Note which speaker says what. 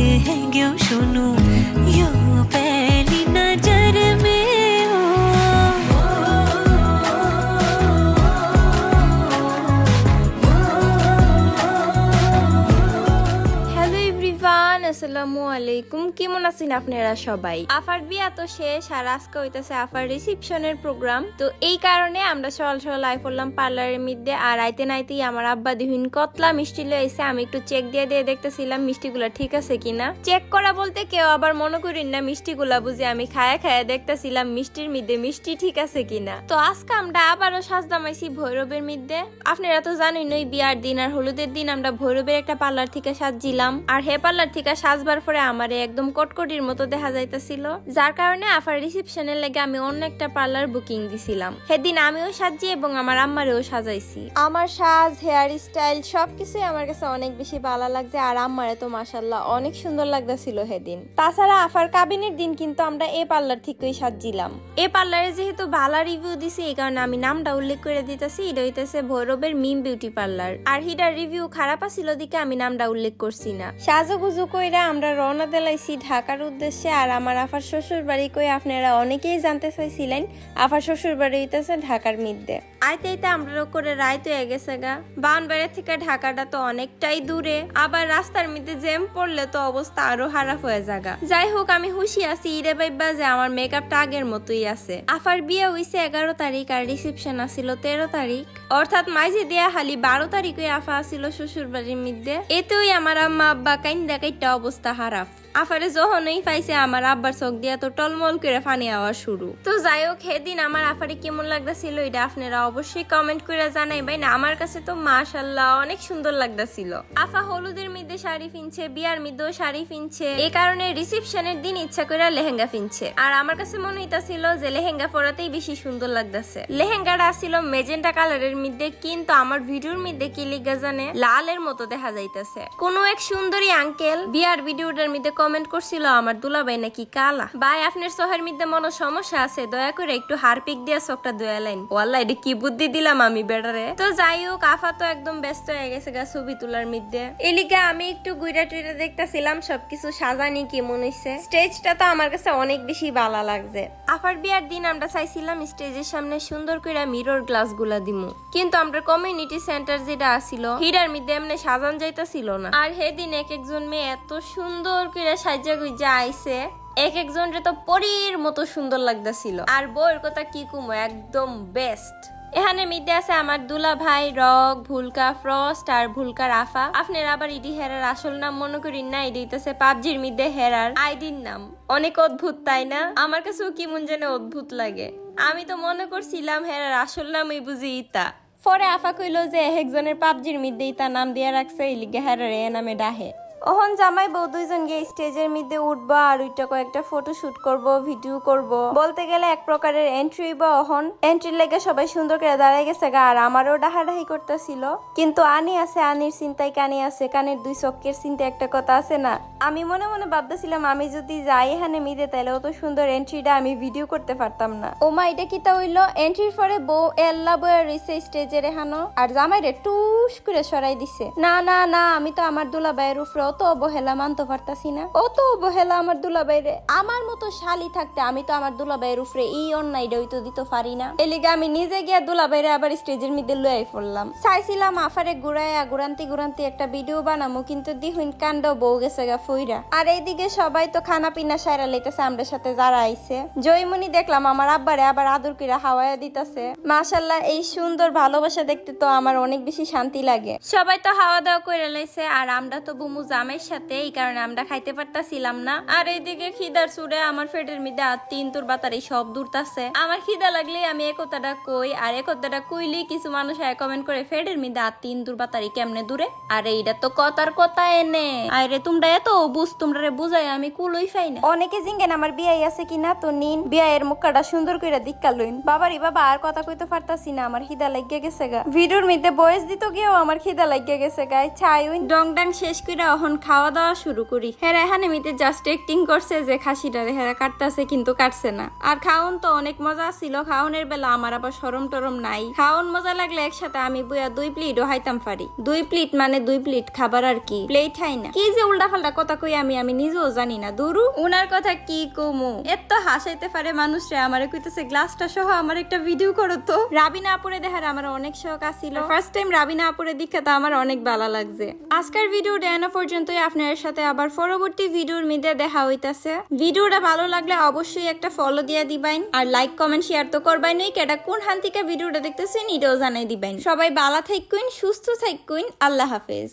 Speaker 1: है क्यों सुनूं यूं
Speaker 2: আসসালামু আলাইকুম। কেমন আছেন আপনারা সবাই? আফার বিয়া তো শেষ আর আজকে হইতাছে আফার রিসিপশনের প্রোগ্রাম। তো এই কারণে আমরা সকাল সকাল আই পড়লাম পার্লারের মধ্যে আর আইতে নাইতেই আমার আব্বা কতলা মিষ্টি এসে আমি একটু চেক দিয়ে দিয়ে দেখতেছিলাম ঠিক আছে কিনা। চেক করা বলতে কেউ আবার মনে না মিষ্টিগুলা বুঝে আমি খায়া খায়া দেখতেছিলাম মিষ্টির মধ্যে মিষ্টি ঠিক আছে কিনা। তো আজকে আমরা আবারও সাজদামাইছি ভৈরবের মধ্যে। আপনারা তো জানেন ওই বিয়ার দিন আর হলুদের দিন আমরা ভৈরবের একটা পার্লার থেকে সাজছিলাম। আর হে পার্লার থেকে সাজবার পরে আমারে একদম কটকটির মতো দেখা যাইতেছিল যার কারণে আফার রিসেপশনের লেগে আমি অন্য একটা পার্লার বুকিং দিছিলাম। সেদিন আমিও সাজি এবং আমার আম্মারেও সাজাইছি। আমার সাজ হেয়ার স্টাইল সবকিছুই আমার কাছে অনেক বেশি ভালো লাগছে আর আম্মারে তো মাসাল্লাহ অনেক সুন্দর লাগতেছিল সেদিন। তাছাড়া আফার কাবিনের দিন কিন্তু আমরা এই পার্লার থেকেই সাজছিলাম। এই পার্লারে যেহেতু ভালো রিভিউ দিছি এই কারণে আমি নামটা উল্লেখ করে দিতেছি এটা হইতেছে ভৈরবের মিম বিউটি পার্লার আর হিটার রিভিউ খারাপ আছিল দিকে আমি নামটা উল্লেখ করছি না। সাজুগুজু কইরা আমরা রওনা দেলাইছি ঢাকার উদ্দেশ্যে আর আমার আফার শ্বশুর বাড়ি কই আপনারা অনেকেই জানতে চাইছিলেন, আফার শ্বশুর বাড়ি হইতেছে ঢাকার মধ্যে আইতে আইতে আমরা করে রাইত হয়ে গেছে গা। বানবাড়ি থেকে ঢাকাটা তো অনেকটাই দূরে। আবার রাস্তার মধ্যে জ্যাম পড়লে তো অবস্থা আরও খারাপ হয়ে যাগা যাই হোক, আমি খুশি আছি, ইরে বাইবা যে আমার মেকআপটা আগের মতোই আছে। আফার বিয়ে হইছে এগারো তারিখ আর রিসেপশন আছিল তেরো তারিখ। অর্থাৎ মাঝে দেয়া খালি বারো তারিখে আফা আছিল শ্বশুর বাড়ির মধ্যে। এতেই আমার আম্মা আব্বা কাইন্দা কাইটা অবস্থা হারাফ আফারে যখনই পাইছে আমার আব্বার চোখ দিয়া তো টলমল করে ফানি আওয়া শুরু। তো যাই হোক সেদিন আমার আফারে কেমন লাগতেছিল এটা আপনারা অবশ্যই কমেন্ট করে জানাইবেন। না আমার কাছে তো মাশাল্লাহ অনেক সুন্দর লাগতেছিল। আফা হলুদের মধ্যে শাড়ি ফিনছে বিয়ার মধ্যেও শাড়ি ফিনছে এই কারণে রিসেপশনের দিন ইচ্ছা করে লেহেঙ্গা ফিনছে আর আমার কাছে মনে হইতাছিল যে লেহেঙ্গা পরাতেই বেশি সুন্দর লাগতেছে। লেহেঙ্গাটা ছিল মেজেন্টা কালারের মধ্যে, কিন্তু আমার ভিডিওর মধ্যে কি লিগা জানে? লালের মতো দেখা যাইতেছে। কোন এক সুন্দরী আঙ্কেল বিয়ার ভিডিওটার মধ্যে কমেন্ট করছিল আমার দুলাভাই নাকি কালা। ভাই, আপনার চোখের মধ্যে মনে সমস্যা আছে, দয়া করে একটু হারপিক দিয়া চোখটা দয়া লাইন ওয়াল্লাহ এটা কি বুদ্ধি দিলাম আমি বেটারে? তো যাই হোক, আফা তো একদম ব্যস্ত হয়ে গেছে গা ছবি তোলার মধ্যে। এলিকে আমি একটু গুইরা টুইরা দেখতেছিলাম, সবকিছু সাজানি কেমন হইছে। স্টেজটা তো আমার কাছে অনেক বেশি ভালো লাগছে। আফার বিয়ার দিন আমরা চাইছিলাম স্টেজের সামনে সুন্দর করে মিরর গ্লাসগুলা দিমু। কিন্তু আমরা কমিউনিটি সেন্টার যেটা আসিল হিরার মধ্যে এমনি সাজান যাইতাছিল না। আর সেদিন এক একজন মেয়ে এত সুন্দর করে সাজা গুইজা আইছে। এক একজনরে তো পরীর মতো সুন্দর লাগতেছিল। আর বউয়ের কথা কি কুমো, একদম বেস্ট এখানে আছে আমার দুলা ভাই রক, ভুলকা ফ্রস্ট আর ভুলকা, রাফা। আপনার আবার ইডি হেরার আসল নাম মনে করি না ইডি হইতেছে পাবজির মিডে হেরার আইডির নাম। অনেক অদ্ভুত, তাই না? আমার কাছেও কি মন জানে অদ্ভুত লাগে। আমি তো মনে করছিলাম হেরার আসল নামই বুঝি ইতা। পরে আফা কইল যে একজনের পাবজির মধ্যে ইতা নাম দিয়া রাখছে, এই লিগে হেরার এ নামে ডাহে। ওহন জামাই বউ দুইজন গিয়ে স্টেজের মধ্যে উঠবো আর ওইটা কয়েকটা ফটো শুট করব ভিডিও করব। বলতে গেলে এক প্রকারের এন্ট্রি বা ওহন এন্ট্রির লেগে সবাই সুন্দর করে দাঁড়ায় গেছে গা, আর আমারও ডাহাডাহি করতেছিল। কিন্তু আনি আছে, আনির চিন্তায় কানি আছে, কানের দুই চক্কের চিন্তা একটা কথা আছে না? আমি মনে মনে ভাবতেছিলাম, আমি যদি যাই এখানে মিদে তাহলে অত সুন্দর এন্ট্রিটা আমি ভিডিও করতে পারতাম না। ও মা এটা কিতা হইল? এন্ট্রির পরে বউ এল্লা বয়ে রইছে স্টেজের এখানো। আর জামাইরে টুস করে সরাই দিছে। না না না, আমি তো আমার দুলাবাইয়ের উপরে অত অবহেলা মানতে পারতাছি না। অত অবহেলা আমার দুলাবাইরে আমার মতো শালি থাকতে আমি তো আমার দুলাবাইয়ের উপরে এই অন্যায়টা হইতো দিতে পারি না। এলিগে আমি নিজে গিয়া দুলাবাইরে আবার স্টেজের মধ্যে লয়ে পড়লাম। চাইছিলাম আফারে ঘুরাইয়া ঘুরান্তি ঘুরান্তি একটা ভিডিও বানামো, কিন্তু দিহুইন কাণ্ড বউ গেছে গা ফইরা। আর এইদিকে সবাই তো খানা পিনা সাইরা লইতেছে আমাদের সাথে যারা আইছে। জয়মনি দেখলাম আমার আব্বারে আবার আদর কিরা হাওয়ায়া দিতেছে। মাশাল্লাহ, এই সুন্দর ভালোবাসা দেখতে তো আমার অনেক বেশি শান্তি লাগে। সবাই তো হাওয়া দাওয়া করে লাইছে, আর আমরা তো বুমু জামের সাথে এই কারণে আমরা খাইতে পারতাছিলাম না। আর এইদিকে খিদার চুড়ে আমার ফেটের মধ্যে আর তিন তোর বাতারি সব দূরতাছে। আমার খিদা লাগলে আমি একতাটা কই আর একতাটা কইলি কিছু মানুষ কমেন্ট করে ফেটের মধ্যে আর তিন তোর বাতারি কেমনে দূরে? আর এইটা তো কথার কথা এনে। আরে তোমরা এত বুঝ তোমরা রে বুঝাই আমি কুলই পাই না। অনেকে জিঙ্গেন আমার বিয়াই আছে কিনা? তো নিন বিয়ায়ের মুখটা সুন্দর করে দিক্কা লইন। বাবারি বাবা আর কথা কইতে পারতাছি না আমার খিদা লাগিয়ে গেছে গা। ভিডিওর মধ্যে বয়স দিত গিয়েও আমার খিদা লাগিয়ে গেছে গাই ছাই ডং ডাং শেষ করে অহন এখন খাওয়া দাওয়া শুরু করি। হ্যাঁ এখানে মিতে জাস্ট অ্যাক্টিং করছে যে খাসিটারে। হেরা কাটতেছে কিন্তু কাটছে না। আর খাওন তো অনেক মজা ছিল। খাওনের বেলা আমার আবার সরম টরম নাই। খাওন মজা লাগলে একসাথে আমি বইয়া দুই প্লেটও হাইতাম পারি। দুই প্লেট মানে দুই প্লেট খাবার আর কি। প্লেট হাই না। কি যে উল্টা পাল্টা কথা কই আমি আমি নিজেও জানি না। দুরু, উনার কথা কি কমু? এত হাসাইতে পারে মানুষরা। আমারে কইতেছে, গ্লাসটা সহ আমার একটা ভিডিও করো তো। রাবিনা আপুরে দেখার আমার অনেক শখ আছিল। ফার্স্ট টাইম রাবিনা আপুরে দেখে তো আমার অনেক ভালো লাগছে। আজকের ভিডিও দেখানো পর্যন্তই আপনার সাথে আবার পরবর্তী ভিডিওর মধ্যে দেখা হইতাছে। ভিডিওটা ভালো লাগলে অবশ্যই একটা ফলো দিয়া দিবেন। আর লাইক কমেন্ট শেয়ার তো করবাই নই কেটা কোন হান থেকে ভিডিওটা দেখতেছেন, এটাও জানাই দিবেন। সবাই বালা থাকুন সুস্থ থাকুন আল্লাহ হাফেজ।